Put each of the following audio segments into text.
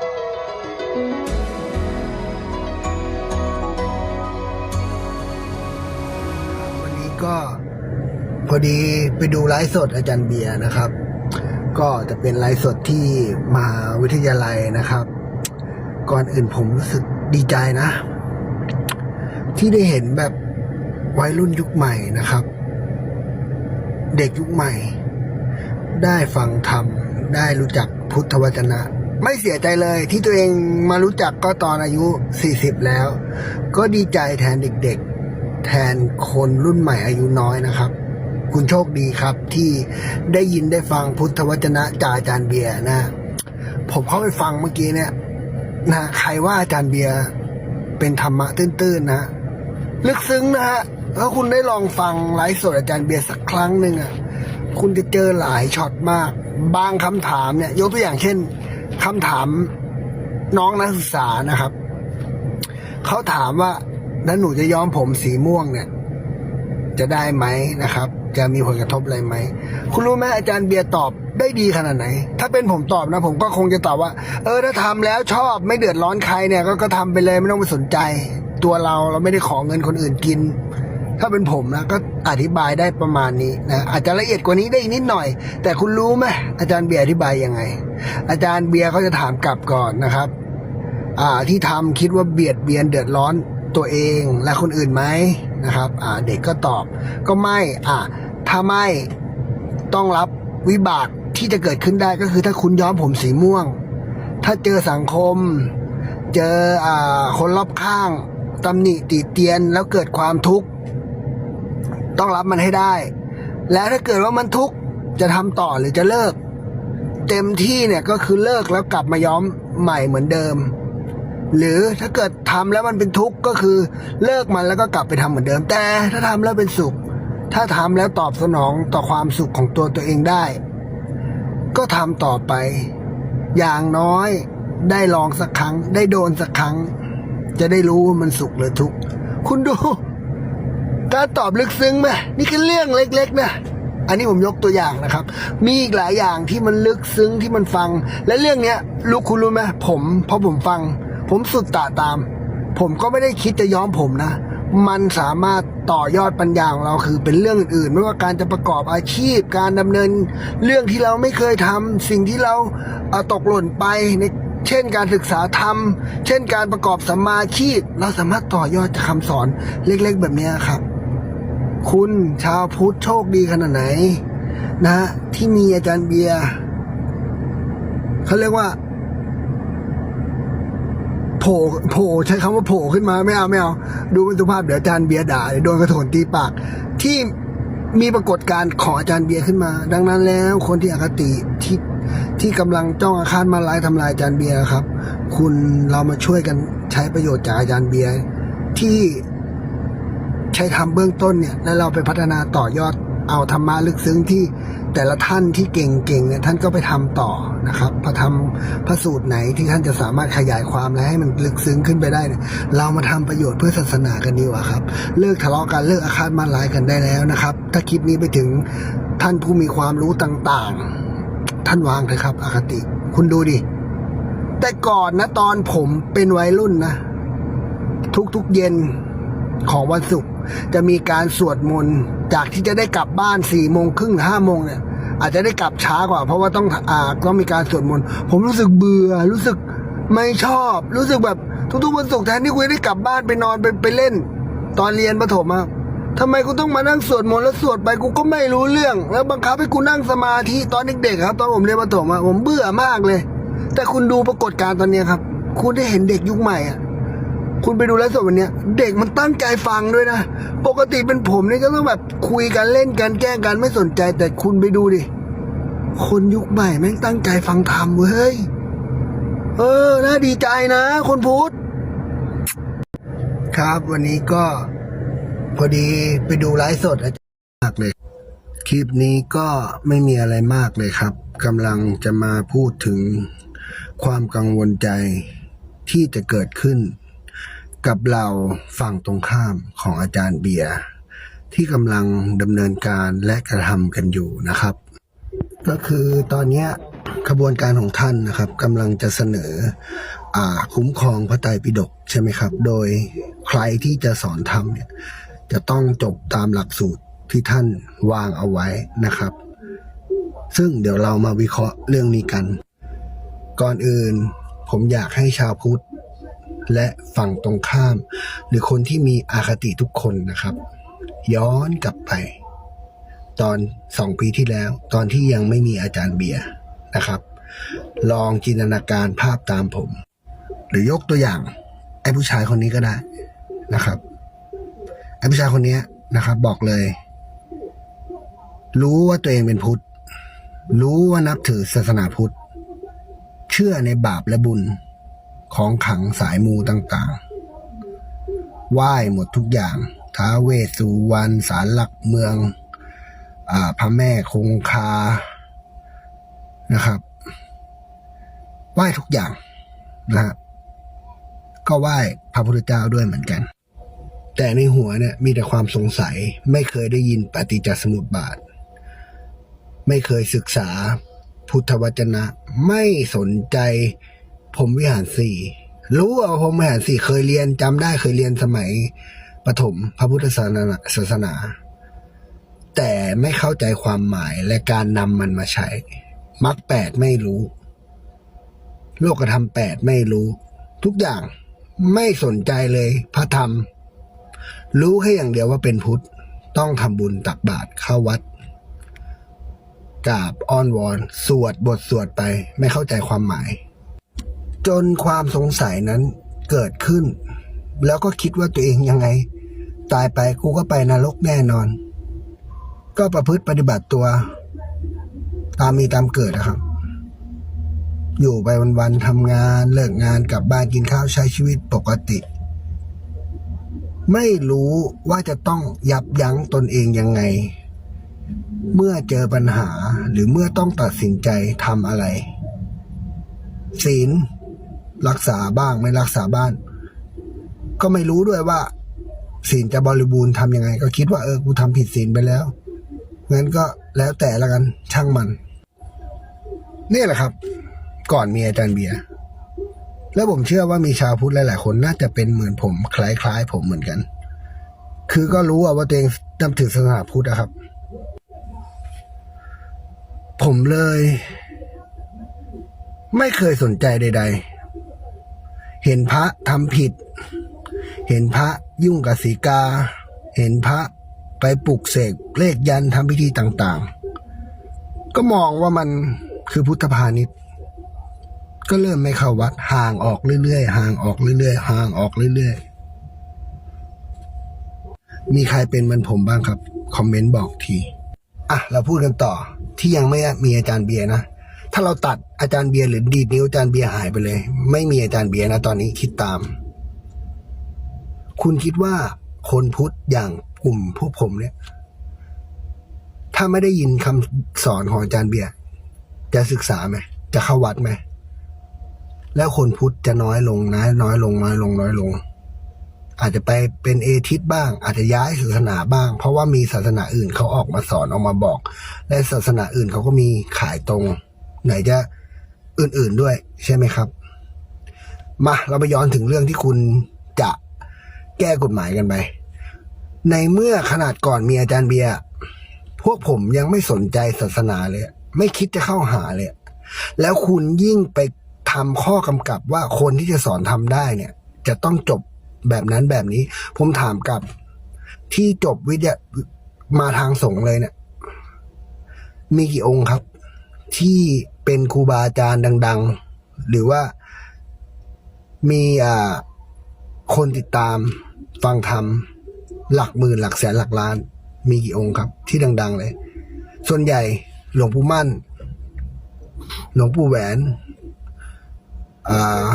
วันนี้ก็พอดีไปดูไลฟ์สดอาจารย์เบียร์นะครับ ก็จะเป็นไลฟ์สดที่มหาวิทยาลัยนะครับ ก่อนอื่นผมรู้สึกดีใจนะ ที่ได้เห็นแบบวัยรุ่นยุคใหม่นะครับ เด็กยุคใหม่ ได้ฟังธรรมได้รู้จักพุทธวจนะ ไม่เสียใจเลยที่ตัวเองมารู้จักก็ตอนอายุ 40 แล้ว ก็ดีใจแทนเด็กๆ แทนคนรุ่นใหม่อายุน้อยนะครับ คุณโชคดีครับที่ได้ยินได้ฟังพุทธวจนะจากอาจารย์เบียร์นะ ผมเข้าไปฟังเมื่อกี้เนี่ยนะใครว่าอาจารย์เบียร์เป็นธรรมะตื้นๆนะลึกซึ้งนะฮะถ้าคุณได้ลองฟังไลฟ์สดอาจารย์เบียร์สักครั้งหนึ่งอะคุณจะเจอหลายช็อตมาก บางคำถามเนี่ย ยกตัวอย่างเช่น คำถามน้องนักศึกษานะครับ เขาถามว่าแล้วหนูจะย้อมผมสีม่วงเนี่ย จะได้ไหมนะครับ จะมีผลกระทบอะไรไหม คุณรู้ไหมอาจารย์เบียร์ตอบได้ดีขนาดไหน ถ้าเป็นผมตอบนะ ผมก็คงจะตอบว่า เออถ้าทำแล้วชอบไม่เดือดร้อนใครเนี่ย ก็ก็ทำไปเลยไม่ต้องไปสนใจ ตัวเราเราไม่ได้ขอเงินคนอื่นกิน ถ้าเป็นผมนะก็อธิบายได้ประมาณนี้นะอาจจะละเอียดกว่านี้ได้อีกนิดหน่อย แต่คุณรู้ไหมอาจารย์เบียร์อธิบายยังไง อาจารย์เบียร์เขาจะถามกลับก่อนนะครับ อ่าที่ทำคิดว่าเบียดเบียนเดือดร้อนตัวเองและคนอื่นไหมนะครับ อ่าเด็กก็ตอบ ก็ไม่อ่าถ้าไม่ต้องรับวิบากที่จะเกิดขึ้นได้ก็คือถ้าคุณย้อมผมสีม่วง ถ้าเจอสังคม เจออ่าคนรอบข้างตำหนิติเตียนแล้วเกิดความทุกข์ ต้องรับมันให้ได้ และถ้าเกิดว่ามันทุกข์จะทำต่อหรือจะเลิก เต็มที่เนี่ยก็คือเลิกแล้วกลับมาย้อมใหม่เหมือนเดิม หรือถ้าเกิดทำแล้วมันเป็นทุกข์ก็คือเลิกมันแล้วก็กลับไปทำเหมือนเดิม แต่ถ้าทำแล้วเป็นสุข ถ้าทำแล้วตอบสนองต่อความสุขของตัวตัวเองได้ ก็ทำต่อไป อย่างน้อยได้ลองสักครั้ง ได้โดนสักครั้ง จะได้รู้ว่ามันสุขหรือทุกข์คุณดู การตอบลึกซึ้งไหมนี่คือเรื่องเล็ก ๆ นะอันนี้ผมยกตัวอย่างนะครับ มีอีกหลายอย่างที่มันลึกซึ้งที่มันฟัง และเรื่องเนี้ยลูกคุณรู้ไหมผมพอผมฟัง ผมสุดตาตาม ผมก็ไม่ได้คิดจะย้อมผมนะ มันสามารถต่อยอดปัญญาของเราคือเป็นเรื่องอื่นๆ ไม่ว่าการจะประกอบอาชีพ การดำเนิน เรื่องที่เราไม่เคยทำสิ่งที่เราเอ่อตกหล่นไปในเช่นการศึกษาธรรม เช่นการประกอบสัมมาชีพ เราสามารถต่อยอดจากคำสอนเล็กๆ แบบนี้ครับ คุณชาวพุทธโชคดีขนาดไหน นะ ที่มีอาจารย์เบียร์เขาเรียกว่าโผล่โผล่ใช้คำว่าโผล่ขึ้นมาไม่เอาไม่เอา ดูเป็นสุภาพเดี๋ยวอาจารย์เบียร์ด่าเดี๋ยวโดนกระโถนตีปาก ที่มีปรากฏการณ์ของอาจารย์เบียร์ขึ้นมา ดังนั้นแล้วคนที่อคติที่ที่กำลังจ้องอาฆาตมาลายทำลายอาจารย์เบียร์ครับ คุณเรามาช่วยกันใช้ประโยชน์จากอาจารย์เบียร์ที่ ใช้ทำเบื้องต้นเนี่ยแล้วเราไปพัฒนาต่อยอดเอาธรรมะลึกซึ้งที่แต่ละท่านที่เก่งๆเนี่ยท่านก็ไปทำต่อนะครับพระธรรมพระสูตรไหนที่ท่านจะสามารถขยายความและให้มันลึกซึ้งขึ้นไปได้เนี่ยเรามาทำประโยชน์เพื่อศาสนากันดีกว่าครับ เลิกทะเลาะกันเลิกอาฆาตมาร้ายกันได้แล้วนะครับ ถ้าคลิปนี้ไปถึงท่านผู้มีความรู้ต่างๆ ท่านวางเถอะครับอคติ คุณดูดิแต่ก่อนนะตอนผมเป็นวัยรุ่นนะ ทุกๆเย็น ของวันศุกร์จะมีการสวดมนต์จากที่จะได้กลับบ้านสี่โมงครึ่งห้าโมงเนี่ย อาจจะได้กลับช้ากว่า เพราะว่าต้องอ่าต้องมีการสวดมนต์ผมรู้สึกเบื่อรู้สึกไม่ชอบ รู้สึกแบบทุกๆวันศุกร์แทนที่กูจะได้กลับบ้านไปนอนไปไปเล่น ตอนเรียนประถมอะทำไมกูต้องมานั่งสวดมนต์แล้วสวดไปกูก็ไม่รู้เรื่อง แล้วบังคับให้กูนั่งสมาธิตอนเด็กๆครับ ตอนผมเรียนประถมอะผมเบื่อมากเลย แต่คุณดูปรากฏการณ์ตอนนี้ครับ คุณได้เห็นเด็กยุคใหม่อะ คุณไปดูไลฟ์สดวันเนี้ย เด็กมันตั้งใจฟังด้วยนะ ปกติเป็นผมนี่ก็ต้องแบบคุยกันเล่นกันแกล้งกันไม่สนใจ แต่คุณไปดูดิ คนยุคใหม่แม่งตั้งใจฟังธรรมเว้ย เออ น่าดีใจนะคนพุทธครับ วันนี้ก็ พอดีไปดูไลฟ์สดอาจารย์มากเลย คลิปนี้ก็ไม่มีอะไรมากเลยครับกำลังจะมาพูดถึงความกังวลใจที่จะเกิดขึ้น กับเราฝั่งตรงข้ามของอาจารย์เบียร์ที่กำลังดำเนินการและกระทำกันอยู่นะครับ ก็คือตอนนี้ขบวนการของท่านนะครับกำลังจะเสนออ่าคุ้มครองพระไตรปิฎกใช่ไหมครับ โดยใครที่จะสอนธรรมเนี่ยจะต้องจบตามหลักสูตรที่ท่านวางเอาไว้นะครับ ซึ่งเดี๋ยวเรามาวิเคราะห์เรื่องนี้กัน ก่อนอื่นผมอยากให้ชาวพุทธ และฝั่งตรงข้าม หรือคนที่มีอาคติทุกคนนะครับ ย้อนกลับไป ตอนสองปีที่แล้ว ตอนที่ยังไม่มีอาจารย์เบียร์นะครับ ลองจินตนาการภาพตามผม หรือยกตัวอย่าง ไอ้ผู้ชายคนนี้ก็ได้นะครับ ไอ้ผู้ชายคนนี้นะครับ บอกเลย รู้ว่าตัวเองเป็นพุทธรู้ว่านับถือศาสนาพุทธ เชื่อในบาปและบุญ ของขังสายมูต่างๆ ไหว้หมดทุกอย่าง ท้าเวสสุวรรณศาลหลักเมืองอพระแม่คงคา นะครับ ไหว้ทุกอย่างนะฮะก็ไหว้พระพุทธเจ้าด้วยเหมือนกัน แต่ในหัวเนี่ยมีแต่ความสงสัย ไม่เคยได้ยินปฏิจจสมุปบาท ไม่เคยศึกษาพุทธวจนะ ไม่สนใจ พรมวิหารสี่รู้ว่าพรมวิหารสี่เคยเรียนจำได้เคยเรียนสมัยประถมพระพุทธศาสนาศาสนา แต่ไม่เข้าใจความหมายและการนำมันมาใช้มรรคแปดไม่รู้ โลกธรรมแปดไม่รู้ ทุกอย่างไม่สนใจเลยพระธรรม รู้แค่อย่างเดียวว่าเป็นพุทธ ต้องทำบุญตักบาตรเข้าวัดกราบอ้อนวอน สวดบทสวดไป ไม่เข้าใจความหมาย จนความสงสัยนั้นเกิดขึ้น แล้วก็คิดว่าตัวเองยังไง ตายไปกูก็ไปนรกแน่นอน ก็ประพฤติปฏิบัติตัว ตามมีตามเกิดนะครับ อยู่ไปวันๆทำงานเลิกงานกลับบ้านกินข้าวใช้ชีวิตปกติ ไม่รู้ว่าจะต้องยับยั้งตนเองยังไง เมื่อเจอปัญหาหรือเมื่อต้องตัดสินใจทำอะไรศีล รักษาบ้างไม่รักษาบ้านก็ไม่รู้ด้วยว่าศีลจะบริบูรณ์ทำยังไง ก็คิดว่าเออกูทำผิดศีลไปแล้วงั้นก็แล้วแต่ละกันช่างมันนี่แหละครับ ก่อนมีอาจารย์เบียร์แล้วผมเชื่อว่ามีชาวพุทธหลาย ๆ คนน่าจะเป็นเหมือนผม คล้าย ๆ ผมเหมือนกัน คือก็รู้ว่าตัวเองนับถือศาสนาพุทธอะครับ ผมเลย ไม่เคยสนใจใด ๆ เห็นพระทำผิด เห็นพระยุ่งกับสีกา เห็นพระไปปลุกเสกเลขยันทำพิธีต่างๆ ก็มองว่ามันคือพุทธพาณิชย์ ก็เริ่มไม่เข้าวัดห่างออกเรื่อยๆห่างออกเรื่อยๆห่างออกเรื่อยๆ มีใครเป็นเหมันผมบ้างครับ คอมเมนต์บอกที อะ เราพูดกันต่อที่ยังไม่มีอาจารย์เบียร์นะ ถ้าเราตัดอาจารย์เบียร์หรือดีดนิ้วอาจารย์เบียร์หายไปเลย ไม่มีอาจารย์เบียร์นะตอนนี้คิดตาม คุณคิดว่าคนพุทธอย่างกลุ่มพวกผมเนี่ย ถ้าไม่ได้ยินคำสอนของอาจารย์เบียร์จะศึกษาไหมจะเข้าวัดไหมแล้วคนพุทธจะน้อยลงนะน้อยลงน้อยลงน้อยลง อาจจะไปเป็นเอทิสบ้าง อาจจะย้ายศาสนาบ้าง เพราะว่ามีศาสนาอื่นเขาออกมาสอนออกมาบอก และศาสนาอื่นเขาก็มีขายตรง ไหนจะอื่นๆด้วยใช่ไหมครับ มาเราไปย้อนถึงเรื่องที่คุณจะแก้กฎหมายกันไป ในเมื่อขนาดก่อนมีอาจารย์เบียร์พวกผมยังไม่สนใจศาสนาเลย ไม่คิดจะเข้าหาเลย แล้วคุณยิ่งไปทำข้อกำกับว่าคนที่จะสอนทำได้เนี่ย จะต้องจบแบบนั้นแบบนี้ ผมถามกับที่จบวิทยามาทางสงเลยเนี่ยมีกี่องค์ครับ ที่เป็นครูบาอาจารย์ดัง ๆ หรือว่ามีอ่าคนติดตามฟังธรรม หลักหมื่นหลักแสนหลักล้าน มีกี่องค์ครับ ที่ดัง ๆ เลย ส่วนใหญ่หลวงปู่มั่น หลวงปู่แหวนอ่า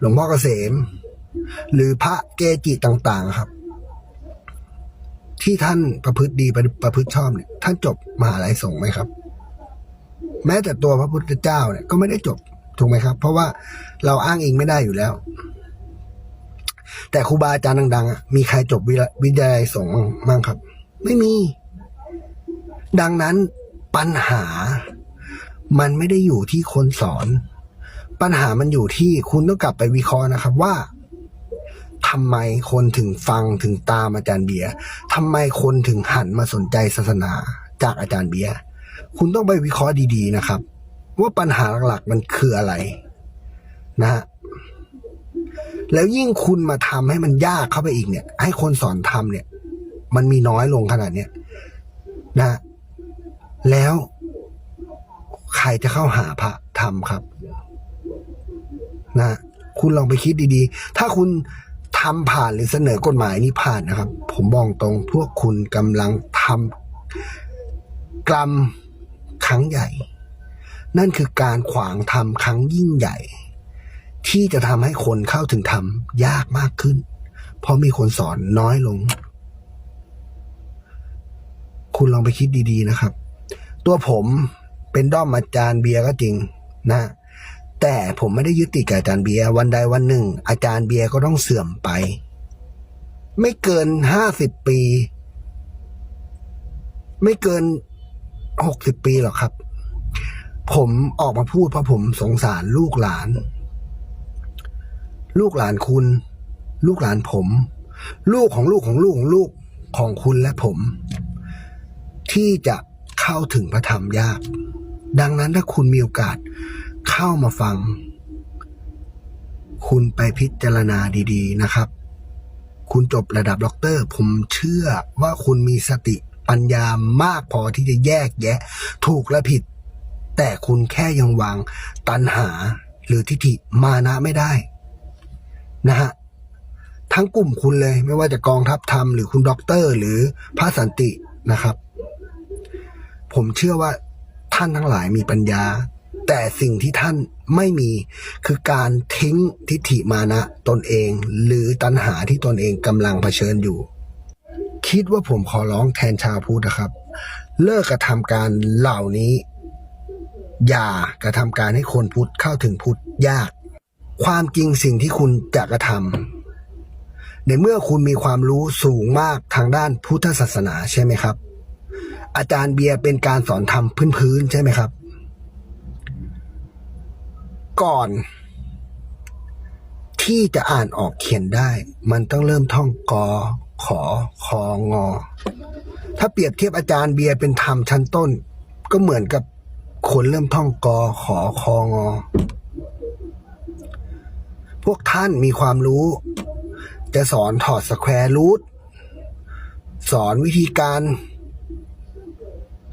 หลวงพ่อเกษม หรือพระเกจิต่าง ๆ ครับ ที่ท่านประพฤติดีประประพฤติชอบเนี่ยท่านจบมหาลัยสงฆ์ไหมครับ แม้แต่ตัวพระพุทธเจ้าเนี่ยก็ไม่ได้จบถูกไหมครับ เพราะว่าเราอ้างอิงไม่ได้อยู่แล้ว แต่ครูบาอาจารย์ดังๆมีใครจบวิละวิทยาลัยสงฆ์บ้างครับ ไม่มี ดังนั้นปัญหามันไม่ได้อยู่ที่คนสอน ปัญหามันอยู่ที่คุณต้องกลับไปวิเคราะห์นะครับว่าทำไมคนถึงฟังถึงตามอาจารย์เบียร์ทำไมคนถึงหันมาสนใจศาสนาจากอาจารย์เบียร์ คุณต้องไปวิเคราะห์ดีๆนะครับ ว่าปัญหาหลักๆมันคืออะไรนะฮะแล้วยิ่งคุณมาทำให้มันยากเข้าไปอีกเนี่ย ให้คนสอนทำเนี่ย มันมีน้อยลงขนาดเนี้ยนะแล้วใครจะเข้าหาพระธรรมครับ นะ คุณลองไปคิดดีๆ ถ้าคุณทำผ่านหรือเสนอกฎหมายนี้ผ่านนะครับ ผมบอกตรงพวกคุณกำลังทำกรรม ครั้งใหญ่ นั่นคือการขวางธรรมครั้งยิ่งใหญ่ ที่จะทำให้คนเข้าถึงธรรมยากมากขึ้น เพราะมีคนสอนน้อยลง คุณลองไปคิดดีๆนะครับ ตัวผมเป็นด้อมอาจารย์เบียร์ก็จริงนะแต่ผมไม่ได้ยึดติดกับอาจารย์เบียร์วันใดวันหนึ่ง อาจารย์เบียร์ก็ต้องเสื่อมไป ไม่เกินห้าสิบปี ไม่เกิน หกสิบปีหรอกครับ ผมออกมาพูดเพราะผมสงสารลูกหลาน ลูกหลานคุณ ลูกหลานผม ลูกของลูกของลูกของลูกของคุณและผม ที่จะเข้าถึงพระธรรมยาก ดังนั้นถ้าคุณมีโอกาสเข้ามาฟัง คุณไปพิจารณาดี ๆ นะครับ คุณจบระดับด็อกเตอร์ ผมเชื่อว่าคุณมีสติ ปัญญามากพอที่จะแยกแยะ ถูกและผิด แต่คุณแค่ยังวางตันหาหรือทิฏฐิมานะไม่ได้ นะฮะทั้งกลุ่มคุณเลย ไม่ว่าจะกองทัพธรรมหรือคุณด็อกเตอร์ หรือพระสันตินะครับ ผมเชื่อว่าท่านทั้งหลายมีปัญญา แต่สิ่งที่ท่านไม่มีคือการทิ้งทิฏฐิมานะตนเอง หรือตัณหาที่ตนเองกำลังเผชิญอยู่ คิดว่าผมขอร้องแทนชาวพุทธนะครับ เลิกกระทำการเหล่านี้ อย่ากระทำการให้คนพุทธเข้าถึงพุทธยาก ความจริงสิ่งที่คุณจะกระทำในเมื่อคุณมีความรู้สูงมากทางด้านพุทธศาสนาใช่ไหมครับ อาจารย์เบียร์เป็นการสอนธรรมพื้นๆใช่ไหมครับ ก่อนที่จะอ่านออกเขียนได้ มันต้องเริ่มท่องกอ ขอคองอ ถ้าเปรียบเทียบอาจารย์เบียร์เป็นธรรมชั้นต้น ก็เหมือนกับคนเริ่มท่องกอขอคองอ พวกท่านมีความรู้ จะสอนถอดสแควร์รูทสอนวิธีการ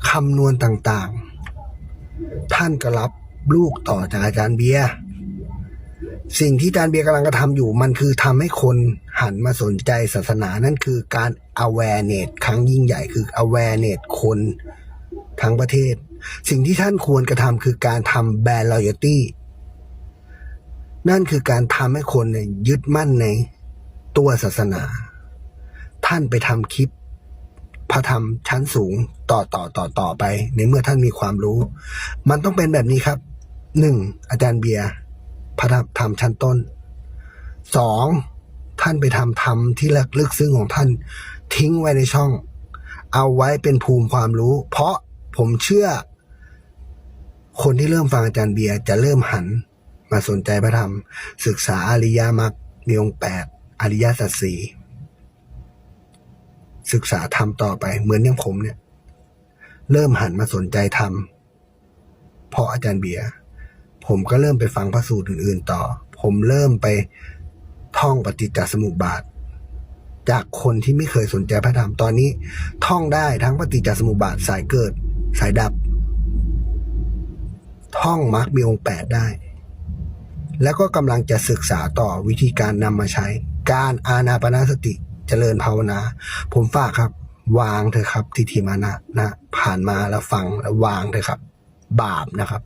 คำนวณต่างๆ ท่านก็รับลูกต่อจากอาจารย์เบียร์สิ่งที่อาจารย์เบียร์กำลังกระทำอยู่มันคือทำให้คน หันมาสนใจศาสนานั่นคือการ awareness ครั้งยิ่งใหญ่คือ awareness คนทั้งประเทศ สิ่งที่ท่านควรกระทำคือการทำ brand loyalty นั่นคือการทำให้คนเนี่ยยึดมั่นในตัวศาสนา ท่านไปทำคลิปพระธรรมชั้นสูงต่อต่อต่อต่อไป ในเมื่อท่านมีความรู้ มันต้องเป็นแบบนี้ครับหนึ่งอาจารย์เบียร์พระธรรมธรรมชั้นต้นสอง ท่านไปทำธรรมที่ลึกลึกซึ้งของท่าน ทิ้งไว้ในช่อง เอาไว้เป็นภูมิความรู้ เพราะผมเชื่อ คนที่เริ่มฟังอาจารย์เบียร์จะเริ่มหัน มาสนใจพระธรรม ศึกษาอริยมรรคมีองค์แปดอริยสัจสี่ศึกษาธรรมต่อไป เหมือนอย่างผมเนี่ย เริ่มหันมาสนใจธรรมเพราะอาจารย์เบียร์ผมก็เริ่มไปฟังพระสูตรอื่น ๆ ต่อ ผมเริ่มไป ท่องปฏิจจสมุปบาท จากคนที่ไม่เคยสนใจพระธรรมตอนนี้ ท่องได้ทั้งปฏิจจสมุปบาทสายเกิด สายดับ ท่องมรรคมีองค์แปดได้ แล้วก็กำลังจะศึกษาต่อวิธีการนำมาใช้ การอานาปนาสติเจริญภาวนา ผมฝากครับ วางเถอะครับทิฏฐิมานะนะ ผ่านมาแล้วฟังแล้ววางเถอะครับ บาปนะครับ